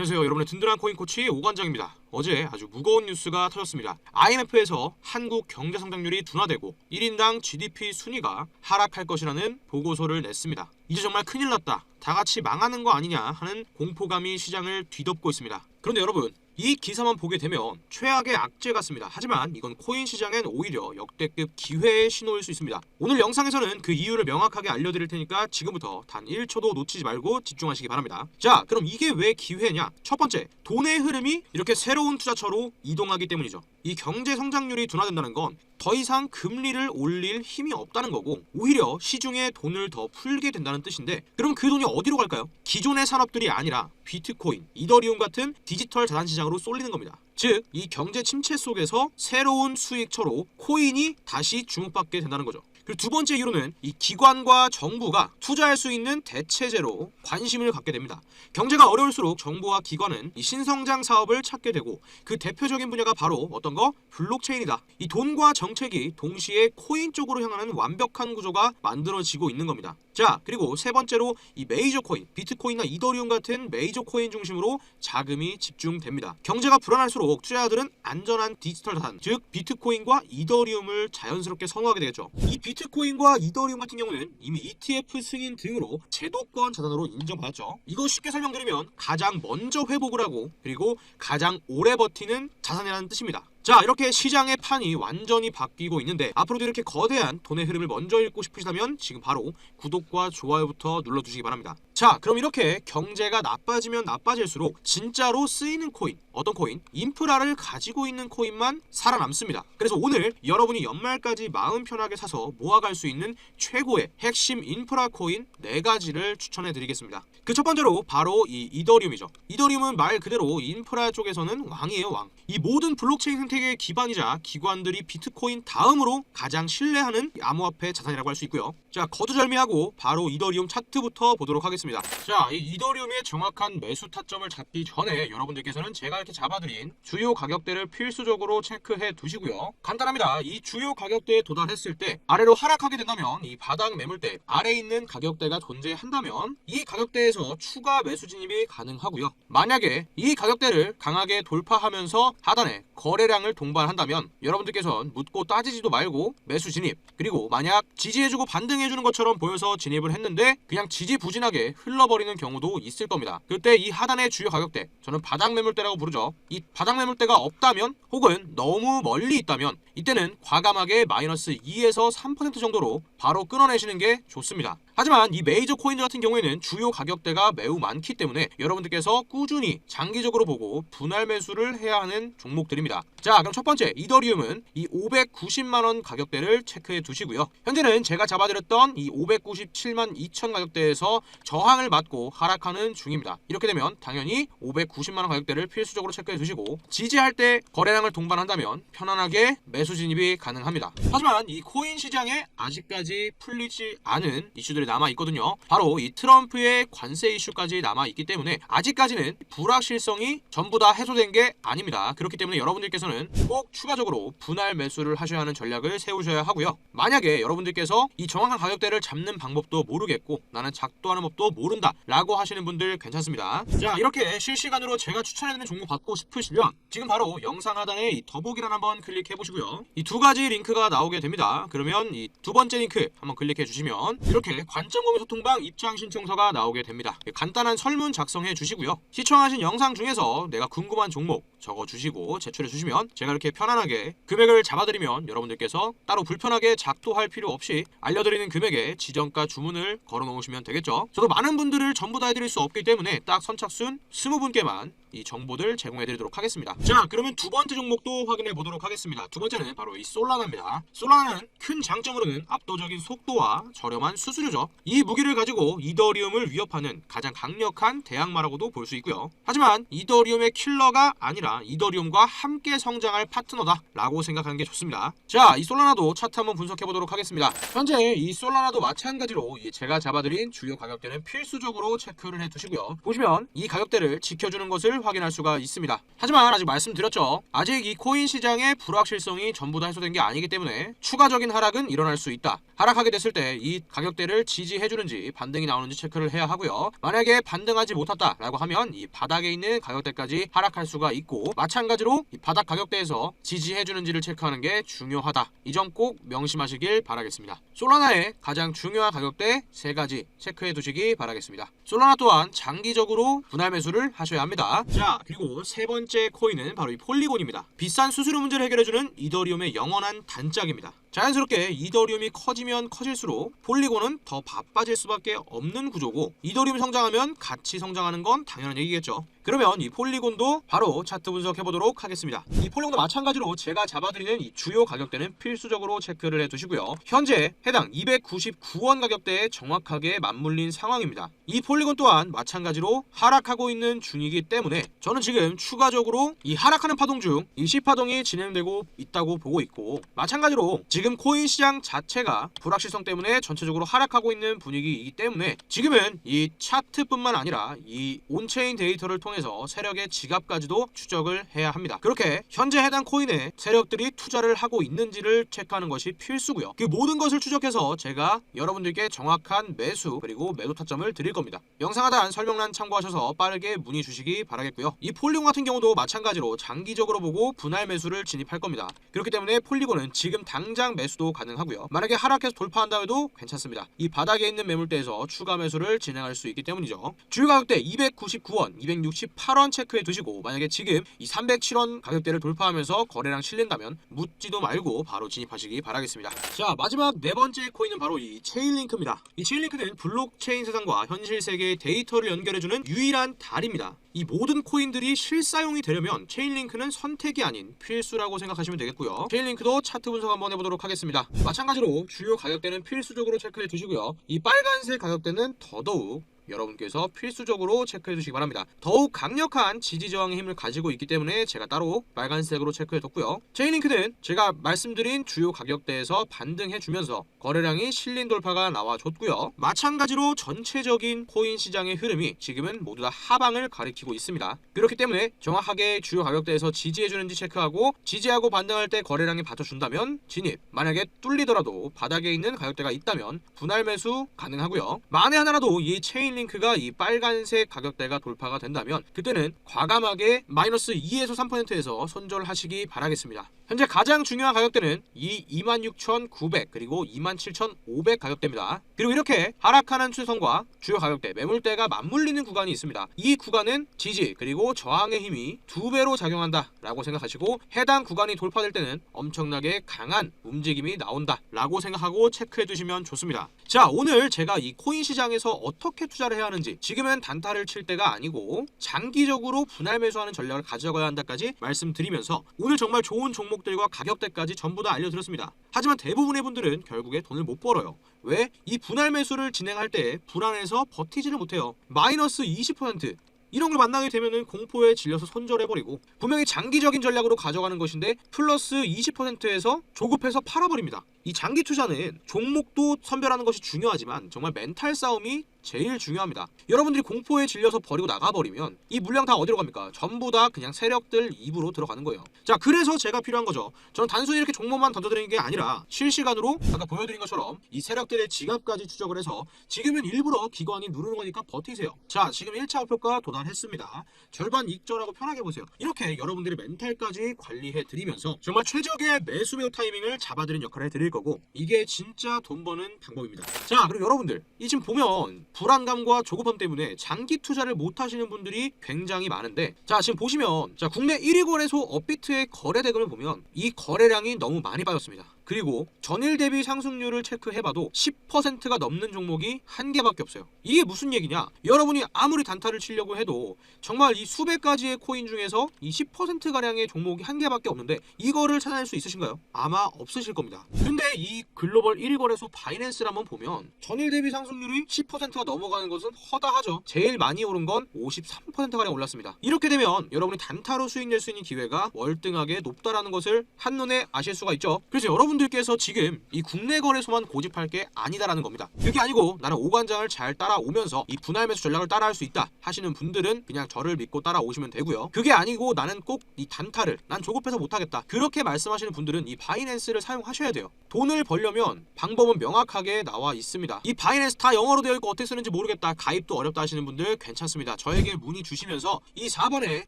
안녕하세요. 여러분의 든든한 코인 코치 오관장입니다. 어제 아주 무거운 뉴스가 터졌습니다. IMF에서 한국 경제 성장률이 둔화되고 1인당 GDP 순위가 하락할 것이라는 보고서를 냈습니다. 이제 정말 큰일 났다. 다 같이 망하는 거 아니냐 하는 공포감이 시장을 뒤덮고 있습니다. 그런데 여러분, 이 기사만 보게 되면 최악의 악재 같습니다. 하지만 이건 코인 시장엔 오히려 역대급 기회의 신호일 수 있습니다. 오늘 영상에서는 그 이유를 명확하게 알려드릴 테니까 지금부터 단 1초도 놓치지 말고 집중하시기 바랍니다. 자, 그럼 이게 왜 기회냐? 첫 번째, 돈의 흐름이 이렇게 새로운 투자처로 이동하기 때문이죠. 이 경제 성장률이 둔화된다는 건 더 이상 금리를 올릴 힘이 없다는 거고 오히려 시중에 돈을 더 풀게 된다는 뜻인데 그럼 그 돈이 어디로 갈까요? 기존의 산업들이 아니라 비트코인, 이더리움 같은 디지털 자산 시장으로 쏠리는 겁니다. 즉, 이 경제 침체 속에서 새로운 수익처로 코인이 다시 주목받게 된다는 거죠. 그리고 두 번째 이유로는 이 기관과 정부가 투자할 수 있는 대체제로 관심을 갖게 됩니다. 경제가 어려울수록 정부와 기관은 이 신성장 사업을 찾게 되고 그 대표적인 분야가 바로 어떤 거 블록체인이다. 이 돈과 정책이 동시에 코인 쪽으로 향하는 완벽한 구조가 만들어지고 있는 겁니다. 자, 그리고 세 번째로 이 메이저 코인, 비트코인이나 이더리움 같은 메이저 코인 중심으로 자금이 집중됩니다. 경제가 불안할수록 투자자들은 안전한 디지털 자산, 즉 비트코인과 이더리움을 자연스럽게 선호하게 되겠죠. 이 비트 코인과 이더리움 같은 경우는 이미 ETF 승인 등으로 제도권 자산으로 인정받았죠. 이거 쉽게 설명드리면 가장 먼저 회복을 하고 그리고 가장 오래 버티는 자산이라는 뜻입니다. 자 이렇게 시장의 판이 완전히 바뀌고 있는데 앞으로도 이렇게 거대한 돈의 흐름을 먼저 읽고 싶으시다면 지금 바로 구독과 좋아요부터 눌러주시기 바랍니다. 자 그럼 이렇게 경제가 나빠지면 나빠질수록 진짜로 쓰이는 코인 어떤 코인? 인프라를 가지고 있는 코인만 살아남습니다. 그래서 오늘 여러분이 연말까지 마음 편하게 사서 모아갈 수 있는 최고의 핵심 인프라 코인 4가지를 추천해 드리겠습니다. 그 첫 번째로 바로 이 이더리움이죠. 이더리움은 말 그대로 인프라 쪽에서는 왕이에요 왕. 이 모든 블록체인 생태계의 기반이자 기관들이 비트코인 다음으로 가장 신뢰하는 암호화폐 자산이라고 할 수 있고요. 자 거두절미하고 바로 이더리움 차트부터 보도록 하겠습니다. 자 이 이더리움의 정확한 매수 타점을 잡기 전에 여러분들께서는 제가 이렇게 잡아드린 주요 가격대를 필수적으로 체크해 두시고요. 간단합니다. 이 주요 가격대에 도달했을 때 아래로 하락하게 된다면 이 바닥 매물대 아래 있는 가격대가 존재한다면 이 가격대에서 추가 매수 진입이 가능하고요. 만약에 이 가격대를 강하게 돌파하면서 하단에 거래량을 동반한다면 여러분들께서는 묻고 따지지도 말고 매수 진입 그리고 만약 지지해주고 반등 해주는 것처럼 보여서 진입을 했는데 그냥 지지부진하게 흘러버리는 경우도 있을 겁니다. 그때 이 하단의 주요 가격대 저는 바닥 매물대라고 부르죠. 이 바닥 매물대가 없다면 혹은 너무 멀리 있다면 이때는 과감하게 마이너스 2에서 3% 정도로 바로 끊어내시는 게 좋습니다. 하지만 이 메이저 코인들 같은 경우에는 주요 가격대가 매우 많기 때문에 여러분들께서 꾸준히 장기적으로 보고 분할 매수를 해야 하는 종목들입니다. 자, 그럼 첫 번째 이더리움은 이 590만 원 가격대를 체크해 두시고요. 현재는 제가 잡아드렸던 이 597만 2천 가격대에서 저항을 맞고 하락하는 중입니다. 이렇게 되면 당연히 590만 원 가격대를 필수적으로 체크해 두시고 지지할 때 거래량을 동반한다면 편안하게 매수 진입이 가능합니다. 하지만 이 코인 시장에 아직까지 풀리지 않은 이슈들이 남아 있거든요. 바로 이 트럼프의 관세 이슈까지 남아 있기 때문에 아직까지는 불확실성이 전부 다 해소된 게 아닙니다. 그렇기 때문에 여러분들께서는 꼭 추가적으로 분할 매수를 하셔야 하는 전략을 세우셔야 하고요. 만약에 여러분들께서 이 정확한 가격대를 잡는 방법도 모르겠고 나는 작도하는 법도 모른다 라고 하시는 분들 괜찮습니다. 자 이렇게 실시간으로 제가 추천해드리는 종목 받고 싶으시면 지금 바로 영상 하단에 이 더보기란 한번 클릭해 보시고요. 이 두 가지 링크가 나오게 됩니다. 그러면 이 두 번째 링크 한번 클릭해 주시면 이렇게 관점 공유 소통방 입장 신청서가 나오게 됩니다. 간단한 설문 작성해 주시고요. 시청하신 영상 중에서 내가 궁금한 종목 적어 주시고 제출해 주시면 제가 이렇게 편안하게 금액을 잡아드리면 여러분들께서 따로 불편하게 작도할 필요 없이 알려드리는 금액에 지정가 주문을 걸어 놓으시면 되겠죠. 저도 많은 분들을 전부 다 해드릴 수 없기 때문에 딱 선착순 20분께만 이 정보들 제공해 드리도록 하겠습니다. 자, 그러면 두 번째 종목도 확인해 보도록 하겠습니다. 두 번째는 바로 이 솔라나입니다. 솔라나는 큰 장점으로는 압도적인 속도와 저렴한 수수료죠. 이 무기를 가지고 이더리움을 위협하는 가장 강력한 대항마라고도 볼 수 있고요. 하지만 이더리움의 킬러가 아니라 이더리움과 함께 성장할 파트너다 라고 생각하는 게 좋습니다. 자, 이 솔라나도 차트 한번 분석해 보도록 하겠습니다. 현재 이 솔라나도 마찬가지로 이 제가 잡아드린 주요 가격대는 필수적으로 체크를 해 두시고요. 보시면 이 가격대를 지켜주는 것을 확인할 수가 있습니다. 하지만 아직 말씀드렸죠. 아직 이 코인 시장의 불확실성이 전부 다 해소된 게 아니기 때문에 추가적인 하락은 일어날 수 있다. 하락하게 됐을 때 이 가격대를 지지해주는지 반등이 나오는지 체크를 해야 하고요. 만약에 반등하지 못했다라고 하면 이 바닥에 있는 가격대까지 하락할 수가 있고 마찬가지로 이 바닥 가격대에서 지지해주는지를 체크하는 게 중요하다. 이 점 꼭 명심하시길 바라겠습니다. 솔라나의 가장 중요한 가격대 세 가지 체크해 두시기 바라겠습니다. 솔라나 또한 장기적으로 분할 매수를 하셔야 합니다. 자, 그리고 세 번째 코인은 바로 이 폴리곤입니다. 비싼 수수료 문제를 해결해주는 이더리움의 영원한 단짝입니다. 자연스럽게 이더리움이 커지면 커질수록 폴리곤은 더 바빠질 수밖에 없는 구조고 이더리움이 성장하면 같이 성장하는 건 당연한 얘기겠죠. 그러면 이 폴리곤도 바로 차트 분석해 보도록 하겠습니다. 이 폴리곤도 마찬가지로 제가 잡아드리는 이 주요 가격대는 필수적으로 체크를 해두시고요. 현재 해당 299원 가격대에 정확하게 맞물린 상황입니다. 이 폴리곤 또한 마찬가지로 하락하고 있는 중이기 때문에 저는 지금 추가적으로 이 하락하는 파동 중 일시 파동이 진행되고 있다고 보고 있고 마찬가지로 지금 코인 시장 자체가 불확실성 때문에 전체적으로 하락 있는 분위기이기 때문에 지금은 이 차트뿐만 아니라 이 온체인 데이터를 통해서 세력의 지갑까지도 추적을 해야 합니다. 그렇게 현재 해당 코인에 세력들이 투자를 하고 있는지를 체크하는 것이 필수고요. 그 모든 것을 추적해서 제가 여러분들께 정확한 매수 그리고 매도 타점을 드릴 겁니다. 영상 하단 설명란 참고하셔서 빠르게 문의 주시기 바라겠고요. 이 폴리곤 같은 경우도 마찬가지로 장기적으로 보고 분할 매수를 진입할 겁니다. 그렇기 때문에 폴리곤은 지금 당장 매수도 가능하고요. 만약에 하락해서 돌파한다 해도 괜찮습니다. 이 바닥에 있는 매물대에서 추가 매수를 진행할 수 있기 때문이죠. 주요 가격대 299원, 268원 체크해 두시고 만약에 지금 이 307원 가격대를 돌파하면서 거래량 실린다면 묻지도 말고 바로 진입하시기 바라겠습니다. 자 마지막 네 번째 코인은 바로 이 체인링크입니다. 이 체인링크는 블록체인 세상과 현실 세계의 데이터를 연결해주는 유일한 다리입니다. 이 모든 코인들이 실사용이 되려면 체인링크는 선택이 아닌 필수라고 생각하시면 되겠고요. 체인링크도 차트 분석 한번 해보도록 하겠습니다. 마찬가지로 주요 가격대는 필수적으로 체크해 두시고요. 이 빨간색 가격대는 더더욱 여러분께서 필수적으로 체크해 주시기 바랍니다. 더욱 강력한 지지 저항의 힘을 가지고 있기 때문에 제가 따로 빨간색으로 체크해 뒀고요. 체인링크는 제가 말씀드린 주요 가격대에서 반등해 주면서 거래량이 실린 돌파가 나와 줬고요. 마찬가지로 전체적인 코인 시장의 흐름이 지금은 모두 다 하방을 가리키고 있습니다. 그렇기 때문에 정확하게 주요 가격대에서 지지해 주는지 체크하고 지지하고 반등할 때 거래량이 받쳐준다면 진입. 만약에 뚫리더라도 바닥에 있는 가격대가 있다면 분할 매수 가능하고요. 만에 하나라도 이 체인 링크가 이 빨간색 가격대가 돌파가 된다면 그때는 과감하게 마이너스 2에서 3%에서 손절하시기 바라겠습니다. 현재 가장 중요한 가격대는 이 26,900 그리고 27,500 가격대입니다. 그리고 이렇게 하락하는 추세선과 주요 가격대 매물대가 맞물리는 구간이 있습니다. 이 구간은 지지 그리고 저항의 힘이 두 배로 작용한다라고 생각하시고 해당 구간이 돌파될 때는 엄청나게 강한 움직임이 나온다라고 생각하고 체크해 두시면 좋습니다. 자 오늘 제가 이 코인 시장에서 어떻게 투자를 해야 하는지 지금은 단타를 칠 때가 아니고 장기적으로 분할 매수하는 전략을 가져가야 한다까지 말씀드리면서 오늘 정말 좋은 종목들과 가격대까지 전부 다 알려드렸습니다. 하지만 대부분의 분들은 결국에 돈을 못 벌어요. 왜? 이 분할 매수를 진행할 때 불안해서 버티지를 못해요. 마이너스 20% 이런 걸 만나게 되면은 공포에 질려서 손절해버리고 분명히 장기적인 전략으로 가져가는 것인데 플러스 20%에서 조급해서 팔아버립니다. 이 장기 투자는 종목도 선별하는 것이 중요하지만 정말 멘탈 싸움이 제일 중요합니다. 여러분들이 공포에 질려서 버리고 나가버리면 이 물량 다 어디로 갑니까? 전부 다 그냥 세력들 입으로 들어가는 거예요. 자, 그래서 제가 필요한 거죠. 저는 단순히 이렇게 종목만 던져드리는 게 아니라 실시간으로 아까 보여드린 것처럼 이 세력들의 지갑까지 추적을 해서 지금은 일부러 기관이 누르는 거니까 버티세요. 자, 지금 1차 목표가 도달했습니다. 절반 익절하고 편하게 보세요. 이렇게 여러분들의 멘탈까지 관리해 드리면서 정말 최적의 매수 매우 타이밍을 잡아드리는 역할을 해드릴 거고 이게 진짜 돈 버는 방법입니다. 자, 그리고 여러분들 이 지금 보면 불안감과 조급함 때문에 장기 투자를 못 하시는 분들이 굉장히 많은데 자 지금 보시면 자 국내 1위 거래소 업비트의 거래 대금을 보면 이 거래량이 너무 많이 빠졌습니다. 그리고 전일 대비 상승률을 체크해봐도 10%가 넘는 종목이 한 개밖에 없어요. 이게 무슨 얘기냐? 여러분이 아무리 단타를 치려고 해도 정말 이 수백 가지의 코인 중에서 이 10% 가량의 종목이 한 개밖에 없는데 이거를 찾아낼 수 있으신가요? 아마 없으실 겁니다. 근데 이 글로벌 1위 거래소 바이낸스를 한번 보면 전일 대비 상승률이 10%가 넘어가는 것은 허다하죠. 제일 많이 오른 건 53% 가량 올랐습니다. 이렇게 되면 여러분이 단타로 수익 낼 수 있는 기회가 월등하게 높다라는 것을 한눈에 아실 수가 있죠. 그래서 여러분들 여러분들께서 지금 이 국내 거래소만 고집할 게 아니다라는 겁니다. 그게 아니고 나는 오관장을 잘 따라오면서 이 분할 매수 전략을 따라할 수 있다 하시는 분들은 그냥 저를 믿고 따라오시면 되고요. 그게 아니고 나는 꼭 이 단타를 난 조급해서 못하겠다. 그렇게 말씀하시는 분들은 이 바이낸스를 사용하셔야 돼요. 돈을 벌려면 방법은 명확하게 나와 있습니다. 이 바이낸스 다 영어로 되어 있고 어떻게 쓰는지 모르겠다. 가입도 어렵다 하시는 분들 괜찮습니다. 저에게 문의 주시면서 이 4번에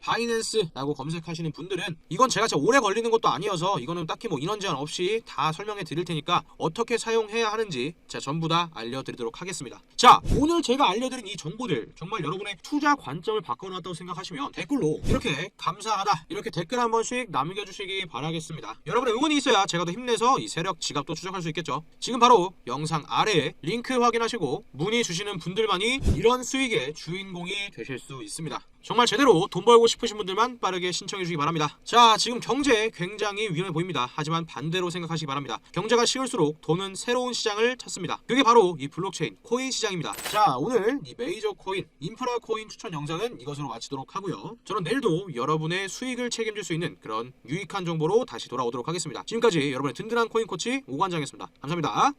바이낸스라고 검색하시는 분들은 이건 제가 진짜 오래 걸리는 것도 아니어서 이거는 딱히 뭐 인원 제한 없이 다 설명해 드릴 테니까 어떻게 사용해야 하는지 제가 전부 다 알려드리도록 하겠습니다. 자, 오늘 제가 알려드린 이 정보들 정말 여러분의 투자 관점을 바꿔놨다고 생각하시면 댓글로 이렇게 감사하다 이렇게 댓글 한 번씩 남겨주시기 바라겠습니다. 여러분의 응원이 있어야 제가 더 힘내서 이 세력 지갑도 추적할 수 있겠죠. 지금 바로 영상 아래에 링크 확인하시고 문의 주시는 분들만이 이런 수익의 주인공이 되실 수 있습니다. 정말 제대로 돈 벌고 싶으신 분들만 빠르게 신청해 주시기 바랍니다. 자, 지금 경제 굉장히 위험해 보입니다. 하지만 반대로 생각하시기 바랍니다. 경제가 쉬울수록 돈은 새로운 시장을 찾습니다. 그게 바로 이 블록체인 코인 시장입니다. 자, 오늘 이 메이저 코인, 인프라 코인 추천 영상은 이것으로 마치도록 하고요. 저는 내일도 여러분의 수익을 책임질 수 있는 그런 유익한 정보로 다시 돌아오도록 하겠습니다. 지금까지 여러분의 든든한 코인 코치 오관장이었습니다. 감사합니다.